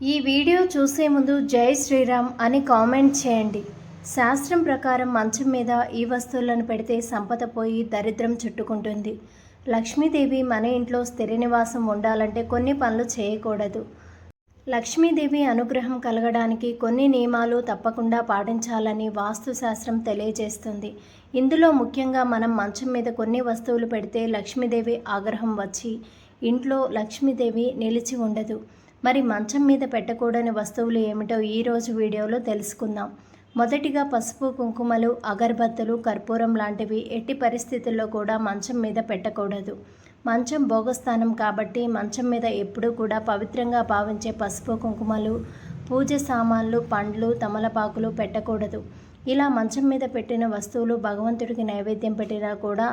ఈ వీడియో చూసే ముందు జై శ్రీరామ్ అని కామెంట్ చేయండి. శాస్త్రం ప్రకారం మంచం మీద ఈ వస్తువులను పెడితే సంపద పోయి దరిద్రం చుట్టుకుంటుంది. లక్ష్మీదేవి మన ఇంట్లో స్థిర నివాసం ఉండాలంటే కొన్ని పనులు చేయకూడదు. లక్ష్మీదేవి అనుగ్రహం కలగడానికి కొన్ని నియమాలు తప్పకుండా పాటించాలని వాస్తుశాస్త్రం తెలియజేస్తుంది. ఇందులో ముఖ్యంగా మనం మంచం మీద కొన్ని వస్తువులు పెడితే లక్ష్మీదేవి ఆగ్రహం వచ్చి ఇంట్లో లక్ష్మీదేవి నిలిచి ఉండదు. మరి మంచం మీద పెట్టకూడని వస్తువులు ఏమిటో ఈరోజు వీడియోలో తెలుసుకుందాం. మొదటిగా పసుపు కుంకుమలు అగరబత్తులు కర్పూరం లాంటివి ఎట్టి పరిస్థితుల్లో కూడా మంచం మీద పెట్టకూడదు. మంచం భోగస్థానం కాబట్టి మంచం మీద ఎప్పుడూ కూడా పవిత్రంగా భావించే పసుపు కుంకుమలు పూజ సామాన్లు పండ్లు తమలపాకులు పెట్టకూడదు. ఇలా మంచం మీద పెట్టిన వస్తువులు భగవంతుడికి నైవేద్యం పెట్టినా కూడా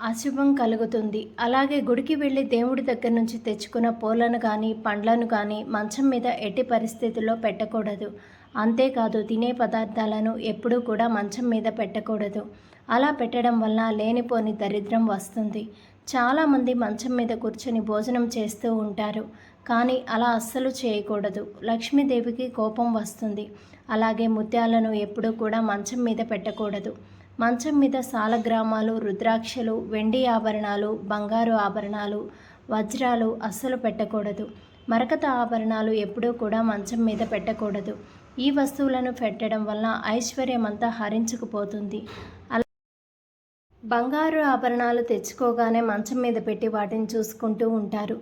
అశుభం కలుగుతుంది. అలాగే గుడికి వెళ్ళి దేవుడి దగ్గర నుంచి తెచ్చుకున్న పూలను కానీ పండ్లను కానీ మంచం మీద ఎట్టి పరిస్థితుల్లో పెట్టకూడదు. అంతేకాదు తినే పదార్థాలను ఎప్పుడూ కూడా మంచం మీద పెట్టకూడదు. అలా పెట్టడం వల్ల లేనిపోని దరిద్రం వస్తుంది. చాలామంది మంచం మీద కూర్చొని భోజనం చేస్తూ ఉంటారు. కానీ అలా అస్సలు చేయకూడదు. లక్ష్మీదేవికి కోపం వస్తుంది. అలాగే ముత్యాలను ఎప్పుడూ కూడా మంచం మీద పెట్టకూడదు. మంచం మీద సాలగ్రామాలు రుద్రాక్షలు వెండి ఆభరణాలు బంగారు ఆభరణాలు వజ్రాలు అస్సలు పెట్టకూడదు. మరకత ఆభరణాలు ఎప్పుడూ కూడా మంచం మీద పెట్టకూడదు. ఈ వస్తువులను పెట్టడం వలన ఐశ్వర్యం అంతా హరించుకుపోతుంది. బంగారు ఆభరణాలు తెచ్చుకోగానే మంచం మీద పెట్టి వాటిని చూసుకుంటూ ఉంటారు.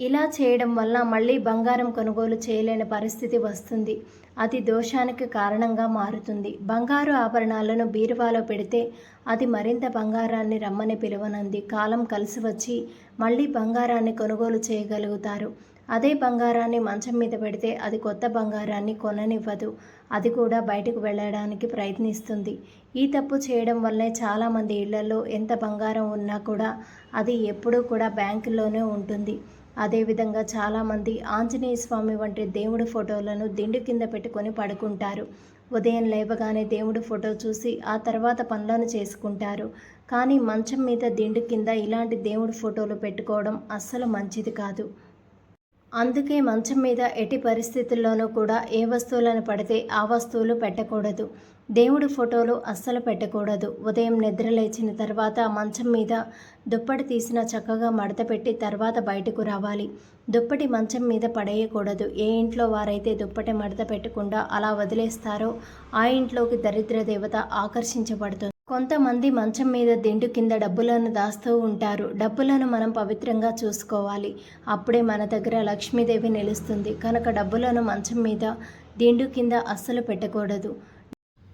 ఇలా చేయడం వల్ల మళ్ళీ బంగారం కొనుగోలు చేయలేని పరిస్థితి వస్తుంది. అది దోషానికి కారణంగా మారుతుంది. బంగారు ఆభరణాలను బీరువాలో పెడితే అది మరింత బంగారాన్ని రమ్మని పిలువనంది. కాలం కలిసి వచ్చి మళ్ళీ బంగారాన్ని కొనుగోలు చేయగలుగుతారు. అదే బంగారాన్ని మంచం మీద పెడితే అది కొత్త బంగారాన్ని కొననివ్వదు. అది కూడా బయటకు వెళ్ళడానికి ప్రయత్నిస్తుంది. ఈ తప్పు చేయడం వల్లే చాలామంది ఇళ్ళలో ఎంత బంగారం ఉన్నా కూడా అది ఎప్పుడూ కూడా బ్యాంకులోనే ఉంటుంది. అదేవిధంగా చాలామంది ఆంజనేయ స్వామి వంటి దేవుడి ఫోటోలను దిండు కింద పెట్టుకొని పడుకుంటారు. ఉదయం లేవగానే దేవుడి ఫోటో చూసి ఆ తర్వాత పనులను చేసుకుంటారు. కానీ మంచం మీద దిండు కింద ఇలాంటి దేవుడి ఫోటోలు పెట్టుకోవడం అస్సలు మంచిది కాదు. అందుకే మంచం మీద ఎట్టి పరిస్థితుల్లోనూ కూడా ఏ వస్తువులను పడితే ఆ వస్తువులు పెట్టకూడదు. దేవుడి ఫోటోలు అస్సలు పెట్టకూడదు. ఉదయం నిద్ర లేచిన తర్వాత మంచం మీద దుప్పటి తీసిన చక్కగా మడత పెట్టి తర్వాత బయటకు రావాలి. దుప్పటి మంచం మీద పడేయకూడదు. ఏ ఇంట్లో వారైతే దుప్పటి మడత పెట్టకుండా అలా వదిలేస్తారో ఆ ఇంట్లోకి దరిద్ర దేవత ఆకర్షించబడుతుంది. కొంతమంది మంచం మీద దిండు కింద డబ్బులను దాస్తూ ఉంటారు. డబ్బులను మనం పవిత్రంగా చూసుకోవాలి. అప్పుడే మన దగ్గర లక్ష్మీదేవి నిలుస్తుంది. కనుక డబ్బులను మంచం మీద దిండు కింద అస్సలు పెట్టకూడదు.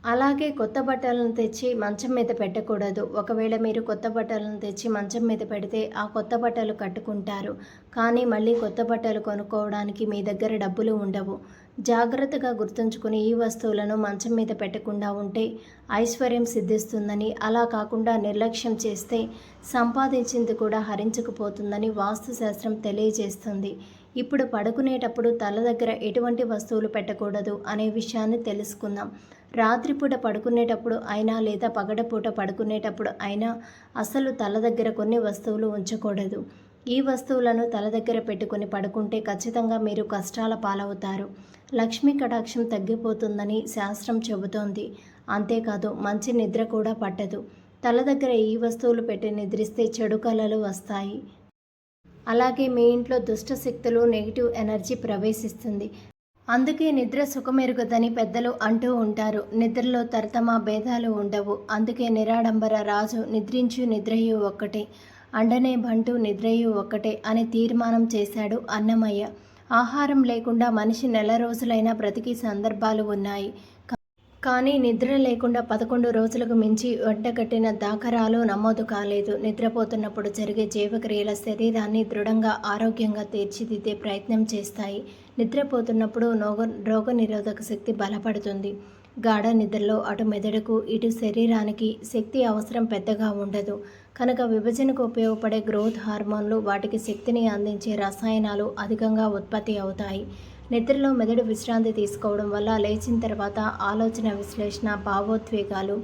అలాగే కొత్త బట్టలను తెచ్చి మంచం మీద పెట్టకూడదు. ఒకవేళ మీరు కొత్త బట్టలను తెచ్చి మంచం మీద పెడితే ఆ కొత్త బట్టలు కట్టుకుంటారు. కానీ మళ్ళీ కొత్త బట్టలు కొనుక్కోవడానికి మీ దగ్గర డబ్బులు ఉండవు. జాగ్రత్తగా గుర్తుంచుకుని ఈ వస్తువులను మంచం మీద పెట్టకుండా ఉంటే ఐశ్వర్యం సిద్ధిస్తుందని అలా కాకుండా నిర్లక్ష్యం చేస్తే సంపాదించింది కూడా హరించకపోతుందని వాస్తుశాస్త్రం తెలియజేస్తుంది. ఇప్పుడు పడుకునేటప్పుడు తల దగ్గర ఎటువంటి వస్తువులు పెట్టకూడదు అనే విషయాన్ని తెలుసుకుందాం. రాత్రిపూట పడుకునేటప్పుడు అయినా లేదా పగడపూట పడుకునేటప్పుడు అయినా అసలు తల దగ్గర కొన్ని వస్తువులు ఉంచకూడదు. ఈ వస్తువులను తల దగ్గర పెట్టుకుని పడుకుంటే ఖచ్చితంగా మీరు కష్టాల పాలవుతారు. లక్ష్మీ కటాక్షం తగ్గిపోతుందని శాస్త్రం చెబుతోంది. అంతేకాదు మంచి నిద్ర కూడా పట్టదు. తల దగ్గర ఈ వస్తువులు పెట్టి నిద్రిస్తే చెడు కళలు వస్తాయి. అలాగే మీ ఇంట్లో దుష్ట శక్తులు నెగిటివ్ ఎనర్జీ ప్రవేశిస్తుంది. అందుకే నిద్ర సుఖమెరుగుదని పెద్దలు అంటూ ఉంటారు. నిద్రలో తరతమ భేదాలు ఉండవు. అందుకే నిరాడంబర రాజు నిద్రించు నిద్రయు ఒక్కటే అండనే బంటు నిద్రయు ఒక్కటే అని తీర్మానం చేశాడు అన్నమయ్య. ఆహారం లేకుండా మనిషి నెల రోజులైనా బ్రతికి సందర్భాలు ఉన్నాయి. కానీ నిద్ర లేకుండా పదకొండు రోజులకు మించి వంటగట్టిన దాఖరాలు నమోదు కాలేదు. నిద్రపోతున్నప్పుడు జరిగే జీవక్రియల శరీరాన్ని దృఢంగా ఆరోగ్యంగా తీర్చిదిద్దే ప్రయత్నం చేస్తాయి. నిద్రపోతున్నప్పుడు రోగ రోగనిరోధక శక్తి బలపడుతుంది. గాఢ నిద్రలో అటు మెదడుకు ఇటు శరీరానికి శక్తి అవసరం పెద్దగా ఉండదు. కనుక విభజనకు ఉపయోగపడే గ్రోత్ హార్మోన్లు వాటికి శక్తిని అందించే రసాయనాలు అధికంగా ఉత్పత్తి అవుతాయి. నిద్రలో మెదడు విశ్రాంతి తీసుకోవడం వల్ల లేచిన తర్వాత ఆలోచన విశ్లేషణ భావోద్వేగాలు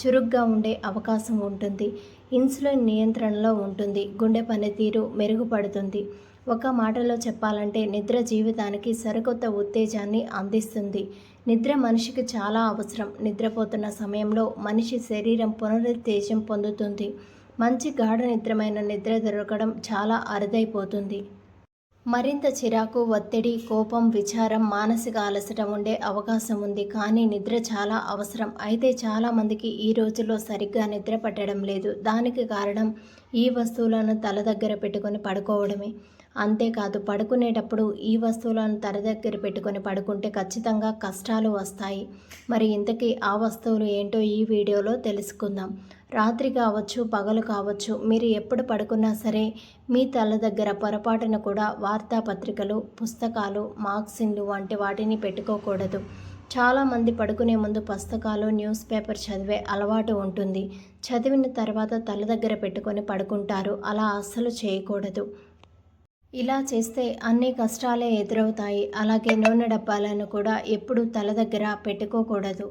చురుగ్గా ఉండే అవకాశం ఉంటుంది. ఇన్సులిన్ నియంత్రణలో ఉంటుంది. గుండె పనితీరు మెరుగుపడుతుంది. ఒక మాటలో చెప్పాలంటే నిద్ర జీవితానికి సరికొత్త ఉత్తేజాన్ని అందిస్తుంది. నిద్ర మనిషికి చాలా అవసరం. నిద్రపోతున్న సమయంలో మనిషి శరీరం పునరుత్తేజం పొందుతుంది. మంచి గాఢ నిద్రమైన నిద్ర దొరకడం చాలా అరుదైపోతుంది. మరింత చిరాకు ఒత్తిడి కోపం విచారం మానసిక అలసట ఉండే అవకాశం ఉంది. కానీ నిద్ర చాలా అవసరం. అయితే చాలామందికి ఈ రోజుల్లో సరిగ్గా నిద్ర పట్టడం లేదు. దానికి కారణం ఈ వస్తువులను తల దగ్గర పెట్టుకొని పడుకోవడమే. అంతేకాదు పడుకునేటప్పుడు ఈ వస్తువులను తల దగ్గర పెట్టుకొని పడుకుంటే ఖచ్చితంగా కష్టాలు వస్తాయి. మరి ఇంతకీ ఆ వస్తువులు ఏంటో ఈ వీడియోలో తెలుసుకుందాం. రాత్రి కావచ్చు పగలు కావచ్చు మీరు ఎప్పుడు పడుకున్నా సరే మీ తల దగ్గర పొరపాటున కూడా వార్తాపత్రికలు పుస్తకాలు మాగ్జిన్లు వంటి వాటిని పెట్టుకోకూడదు. చాలామంది పడుకునే ముందు పుస్తకాలు న్యూస్ పేపర్ చదివే అలవాటు ఉంటుంది. చదివిన తర్వాత తల దగ్గర పెట్టుకొని పడుకుంటారు. అలా అస్సలు చేయకూడదు. ఇలా చేస్తే అన్ని కష్టాలే ఎదురవుతాయి. అలాగే నూనె డబ్బాలను కూడా ఎప్పుడూ తల దగ్గర పెట్టుకోకూడదు.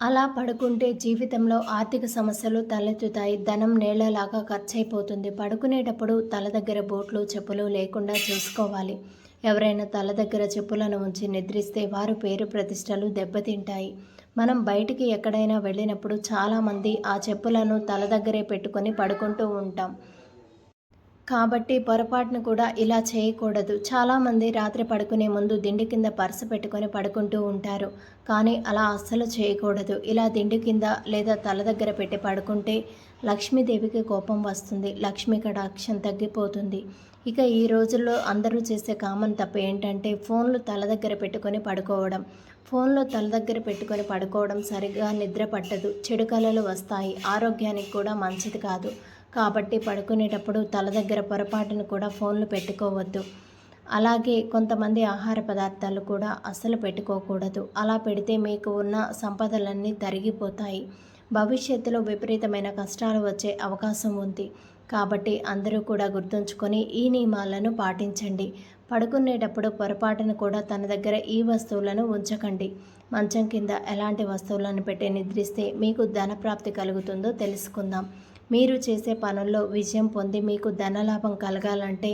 అలా పడుకుంటే జీవితంలో ఆర్థిక సమస్యలు తలెత్తుతాయి ధనం నేలలాగా ఖర్చయిపోతుంది. పడుకునేటప్పుడు తల దగ్గర బోట్లు చెప్పులు లేకుండా చూసుకోవాలి. ఎవరైనా తల దగ్గర చెప్పులను ఉంచి నిద్రిస్తే వారు పేరు ప్రతిష్టలు దెబ్బతింటాయి. మనం బయటికి ఎక్కడైనా వెళ్ళినప్పుడు చాలామంది ఆ చెప్పులను తల దగ్గరే పెట్టుకొని పడుకుంటూ ఉంటాం. కాబట్టి పొరపాటును కూడా ఇలా చేయకూడదు. చాలామంది రాత్రి పడుకునే ముందు దిండి కింద పర్సు పెట్టుకొని పడుకుంటూ ఉంటారు. కానీ అలా అస్సలు చేయకూడదు. ఇలా దిండి కింద లేదా తల దగ్గర పెట్టి పడుకుంటే లక్ష్మీదేవికి కోపం వస్తుంది. లక్ష్మీ కటాక్షం తగ్గిపోతుంది. ఇక ఈ రోజుల్లో అందరూ చేసే కామన్ తప్పు ఏంటంటే ఫోన్లు తల దగ్గర పెట్టుకొని పడుకోవడం. ఫోన్లో తల దగ్గర పెట్టుకొని పడుకోవడం సరిగ్గా నిద్ర పట్టదు. చెడు కళలు వస్తాయి. ఆరోగ్యానికి కూడా మంచిది కాదు. కాబట్టి పడుకునేటప్పుడు తల దగ్గర పొరపాటును కూడా ఫోన్లు పెట్టుకోవద్దు. అలాగే కొంతమంది ఆహార పదార్థాలు కూడా అస్సలు పెట్టుకోకూడదు. అలా పెడితే మీకు ఉన్న సంపదలన్నీ తరిగిపోతాయి. భవిష్యత్తులో విపరీతమైన కష్టాలు వచ్చే అవకాశం ఉంది. కాబట్టి అందరూ కూడా గుర్తుంచుకొని ఈ నియమాలను పాటించండి. పడుకునేటప్పుడు పొరపాటును కూడా తన దగ్గర ఈ వస్తువులను ఉంచకండి. మంచం కింద ఎలాంటి వస్తువులను పెట్టి నిద్రిస్తే మీకు ధనప్రాప్తి కలుగుతుందో తెలుసుకుందాం. మీరు చేసే పనుల్లో విజయం పొంది మీకు ధనలాభం కలగాలంటే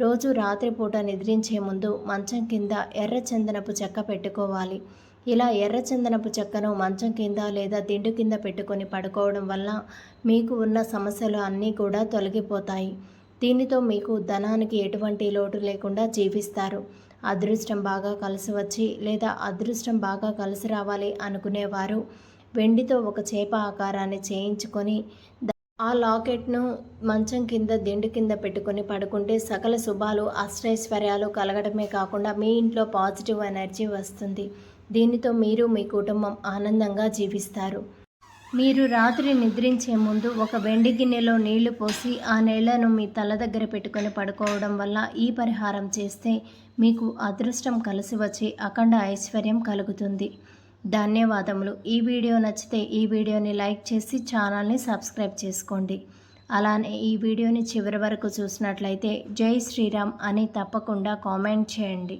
రోజు రాత్రిపూట నిద్రించే ముందు మంచం కింద ఎర్ర చందనపు చెక్క పెట్టుకోవాలి. ఇలా ఎర్ర చందనపు చెక్కను మంచం కింద లేదా దిండు కింద పెట్టుకొని పడుకోవడం వల్ల మీకు ఉన్న సమస్యలు అన్నీ కూడా తొలగిపోతాయి. దీనితో మీకు ధనానికి ఎటువంటి లోటు లేకుండా జీవిస్తారు. అదృష్టం బాగా కలిసి వచ్చి లేదా అదృష్టం బాగా కలిసి రావాలి అనుకునేవారు వెండితో ఒక చేప ఆకారాన్ని చేయించుకొని ఆ లాకెట్ను మంచం కింద దిండు కింద పెట్టుకొని పడుకుంటే సకల శుభాలు అష్టైశ్వర్యాలు కలగడమే కాకుండా మీ ఇంట్లో పాజిటివ్ ఎనర్జీ వస్తుంది. దీనితో మీరు మీ కుటుంబం ఆనందంగా జీవిస్తారు. మీరు రాత్రి నిద్రించే ముందు ఒక వెండి గిన్నెలో నీళ్ళు పోసి ఆ నీళ్ళను మీ తల దగ్గర పెట్టుకొని పడుకోవడం వల్ల ఈ పరిహారం చేస్తే మీకు అదృష్టం కలిసి వచ్చి అఖండ ఐశ్వర్యం కలుగుతుంది. ధన్యవాదములు. ఈ వీడియో నచ్చితే ఈ వీడియోని లైక్ చేసి ఛానల్ని సబ్స్క్రైబ్ చేసుకోండి. అలానే ఈ వీడియోని చివరి వరకు చూసినట్లయితే జై శ్రీరామ్ అని తప్పకుండా కామెంట్ చేయండి.